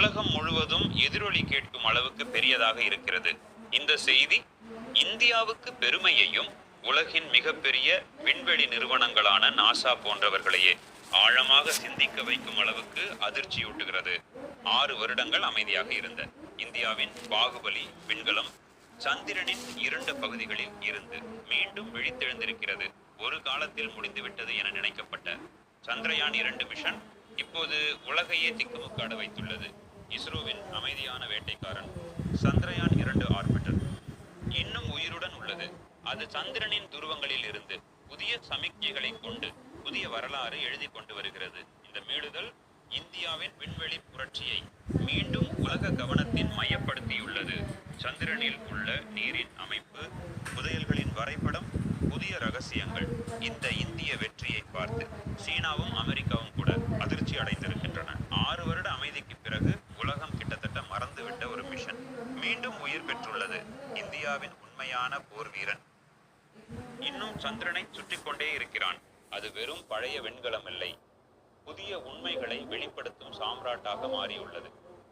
உலகம் முழுவதும் எதிரொலி கேட்கும் அளவுக்கு பெரியதாக இருக்கிறது. இந்த செய்தி இந்தியாவுக்கு பெருமையையும் உலகின் மிகப்பெரிய விண்வெளி நிறுவனங்களான நாசா போன்றவர்களையே ஆழமாக சிந்திக்க வைக்கும் அளவுக்கு அதிர்ச்சியூட்டுகிறது. ஆறு வருடங்கள் அமைதியாக இருந்த இந்தியாவின் பாகுபலி விண்கலம் சந்திரனின் இரண்டு பகுதிகளில் இருந்து மீண்டும் விழித்தெழுந்திருக்கிறது ஒரு காலத்தில் முடிந்துவிட்டது என நினைக்கப்பட்ட சந்திரயான் இரண்டு மிஷன் இப்போது உலகையே திக்குமுக்காட வைத்துள்ளது. இஸ்ரோவின் அமைதியான வேட்டைக்காரன். சந்திரயான் இரண்டு ஆர்பிட்டர். இன்னும் உயிருடன் உள்ளது. அது சந்திரனின் துருவங்களில் இருந்து புதிய சமிக்ஞைகளை கொண்டு புதிய வரலாறு எழுதி கொண்டு வருகிறது. இந்த மீளுதல் இந்தியாவின் விண்வெளி புரட்சியை மீண்டும் உலக கவனத்தின் மையப்படுத்தியுள்ளது. சந்திரனில் உள்ள நீரின் அமைப்பு புதையல்களின் வரைபடம் புதிய ரகசியங்கள் இந்த இந்திய வெற்றியை பார்த்து சீனாவும் அமெரிக்காவும் கூட அதிர்ச்சி அடைந்திருக்கின்றன ஆறு வருட அமைதிக்கு பிறகு உலகம் கிட்டத்தட்ட மறந்துவிட்ட ஒரு மிஷன் மீண்டும் உயிர் பெற்றுள்ளது இந்தியாவின் உண்மையான போர் வீரன். இன்னும் சந்திரனை சுற்றி கொண்டே இருக்கிறான். அது வெறும் பழைய வெண்கலம் இல்லை. புதிய உண்மைகளை வெளிப்படுத்தும் சாம்ராட்டாக மாறியுள்ளது.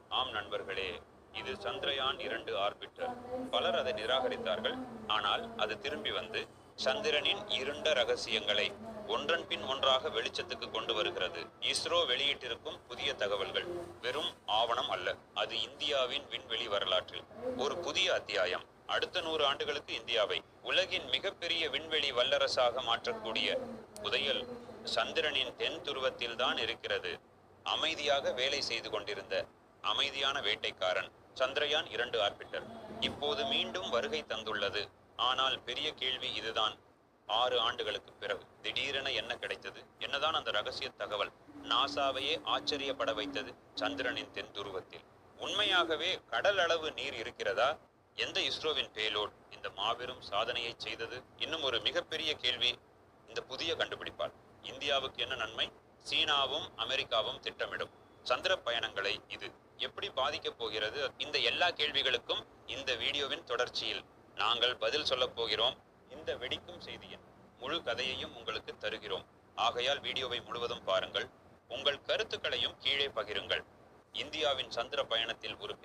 ஆம் நண்பர்களே இது சந்திரயான் இரண்டு ஆர்பிட்டர். பலர் அதை நிராகரித்தார்கள். ஆனால் அது திரும்பி வந்து சந்திரனின் இருண்ட ரகசியங்களை ஒன்றன் பின் ஒன்றாக வெளிச்சத்துக்கு கொண்டு வருகிறது. இஸ்ரோ வெளியிட்டிருக்கும் புதிய தகவல்கள் வெறும் ஆவணம் அல்ல. அது இந்தியாவின் விண்வெளி வரலாற்றில் ஒரு புதிய அத்தியாயம். அடுத்த நூறு ஆண்டுகளுக்கு இந்தியாவை உலகின் மிகப்பெரிய விண்வெளி வல்லரசாக மாற்றக்கூடிய புதையல் சந்திரனின் தென் துருவத்தில் தான் இருக்கிறது. அமைதியாக வேலை செய்து கொண்டிருந்த அமைதியான வேட்டைக்காரன் சந்திரயான் இரண்டு ஆர்பிட்டர். இப்போது மீண்டும் வருகை தந்துள்ளது. ஆனால் பெரிய கேள்வி இதுதான். ஆறு ஆண்டுகளுக்கு பிறகு. திடீரென என்ன கிடைத்தது? என்னதான் அந்த ரகசிய தகவல் நாசாவையே ஆச்சரியப்பட வைத்தது சந்திரனின் தென் துருவத்தில். உண்மையாகவே கடல் அளவு நீர் இருக்கிறதா? எந்த இஸ்ரோவின் பேலோட் இந்த மாபெரும் சாதனையை செய்தது? இன்னும் ஒரு மிகப்பெரிய கேள்வி இந்த புதிய கண்டுபிடிப்பால். இந்தியாவுக்கு என்ன நன்மை? சீனாவும் அமெரிக்காவும் திட்டமிடும். சந்திர பயணங்களை இது எப்படி பாதிக்கப் போகிறது? இந்த எல்லா கேள்விகளுக்கும் இந்த வீடியோவின் தொடர்ச்சியில் நாங்கள் பதில் சொல்லப் போகிறோம். இந்த வெடிக்கும் செய்தியின் முழு கதையையும் உங்களுக்கு தருகிறோம். ஆகையால் வீடியோவை முழுவதும் பாருங்கள். உங்கள் கருத்துக்களையும் கீழே பகிருங்கள். இந்தியாவின் சந்திர பயணத்தில் ஒரு